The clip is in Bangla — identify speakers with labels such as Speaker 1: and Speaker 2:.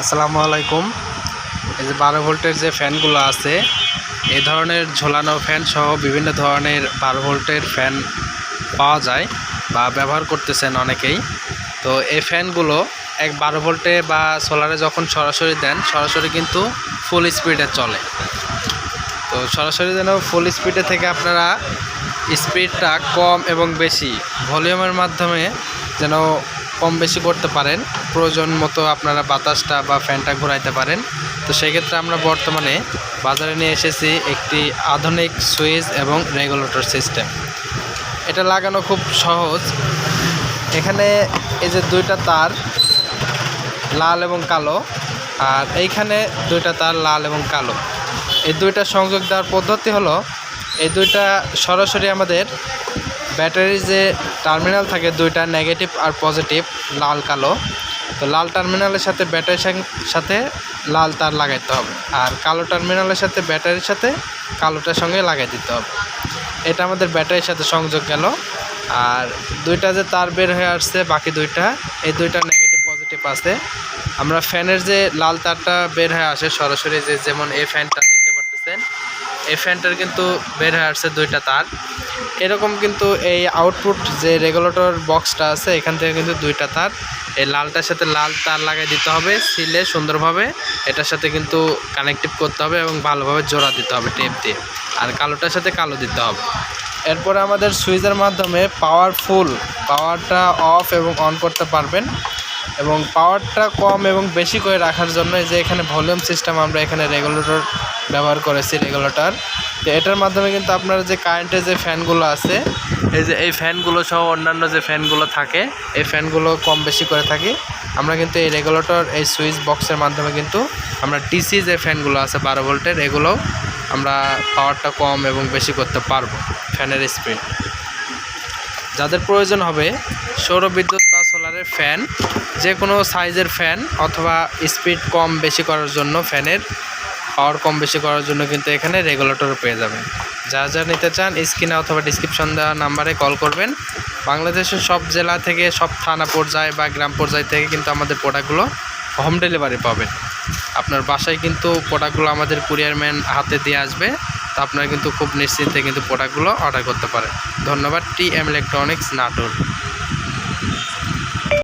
Speaker 1: আসসালামু আলাইকুম। এই যে বারো ভোল্টের যে ফ্যানগুলো আছে এই ধরনের ঝোলানো ফ্যান সহ বিভিন্ন ধরনের বারো ভোল্টের ফ্যান পাওয়া যায় বা ব্যবহার করতেছেন অনেকেই। তো এই ফ্যানগুলো এক বারো ভোল্টে বা সোলারে যখন সরাসরি দেন, সরাসরি কিন্তু ফুল স্পিডে চলে। তো সরাসরি যেন ফুল স্পিডে থেকে আপনারা স্পিডটা কম এবং বেশি ভলিউমের মাধ্যমে যেন কম বেশি করতে পারেন। প্রয়োজন মতো আপনারা বাতাসটা বা ফ্যানটা ঘোরাইতে পারেন। তো সেক্ষেত্রে আমরা বর্তমানে বাজারে নিয়ে এসেছি একটি আধুনিক সুইচ এবং রেগুলেটর সিস্টেম। এটা লাগানো খুব সহজ। এখানে এই যে দুইটা তার, লাল এবং কালো, আর এইখানে দুইটা তার লাল এবং কালো। এই দুইটা সংযোগ দেওয়ার পদ্ধতি হলো, এই দুইটা সরাসরি আমাদের ব্যাটারির যে টার্মিনাল থাকে, দুইটা নেগেটিভ আর পজিটিভ লাল, কালো। তো লাল টার্মিনালের সাথে ব্যাটারির সাথে লাল তার লাগাইতে হবে। আর কালো টার্মিনালের সাথে ব্যাটারির সাথে কালোটার সঙ্গে লাগাই দিতে হবে। এটা আমাদের ব্যাটারির সাথে সংযোগ গেল। আর দুইটা যে তার বের হয়ে আসছে, বাকি দুইটা, এই দুইটা নেগেটিভ পজিটিভ আছে। আমরা ফ্যানের যে লাল তারটা বের হয়ে আসে, সরাসরি যে যেমন এই ফ্যানটা দেখতে পারতেছেন, এই ফ্যানটার কিন্তু বের হয়ে আসছে দুইটা তার। এরকম কিন্তু এই আউটপুট যে রেগুলেটর বক্সটা আছে, এখান থেকে কিন্তু দুইটা তার, এই লালটার সাথে লাল তার লাগাই দিতে হবে, সিলে সুন্দরভাবে এটার সাথে কিন্তু কানেক্টিভ করতে হবে এবং ভালোভাবে জোড়া দিতে হবে টেপ দিয়ে, আর কালোটার সাথে কালো দিতে হবে। এরপরে আমাদের সুইচের মাধ্যমে পাওয়ারফুল পাওয়ারটা অফ এবং অন করতে পারবেন। এবং পাওয়ারটা কম এবং বেশি করে রাখার জন্য যে এখানে ভলিউম সিস্টেম আমরা এখানে রেগুলেটর ব্যবহার করেছি রেগুলেটর তো এটার মাধ্যমে কিন্তু আপনার যে কারেন্টের যে ফ্যানগুলো আছে, এই যে এই ফ্যানগুলো সহ অন্যান্য যে ফ্যানগুলো থাকে, এই ফ্যানগুলো কম বেশি করে থাকি। আমরা কিন্তু এই রেগুলেটর এই সুইচ বক্সের মাধ্যমে কিন্তু আমরা ডিসি যে ফ্যানগুলো আছে বারো ভোল্টের এগুলোও আমরা পাওয়ারটা কম এবং বেশি করতে পারব ফ্যানের স্পিড যাদের প্রয়োজন হবে সৌর বিদ্যুৎ বা ফ্যান যে কোনো সাইজের ফ্যান অথবা স্পিড কম বেশি করার জন্য ফ্যানের পাওয়ার কম বেশি করার জন্য কিন্তু এখানে রেগুলেটর পেয়ে যাবেন। যা যা নিতে চান, স্ক্রিনে অথবা ডিসক্রিপশন দেওয়া নাম্বারে কল করবেন। বাংলাদেশের সব জেলা থেকে, সব থানা পর্যায়ে বা গ্রাম পর্যায় থেকে কিন্তু আমাদের প্রোডাক্টগুলো হোম ডেলিভারি পাবেন। আপনার বাসায় কিন্তু প্রোডাক্টগুলো আমাদের কুরিয়ার ম্যান হাতে দিয়ে আসবে, তা আপনারা কিন্তু খুব নিশ্চিন্তে কিন্তু প্রোডাক্টগুলো অর্ডার করতে পারেন। ধন্যবাদ, টি এম ইলেকট্রনিক্স নাটোর।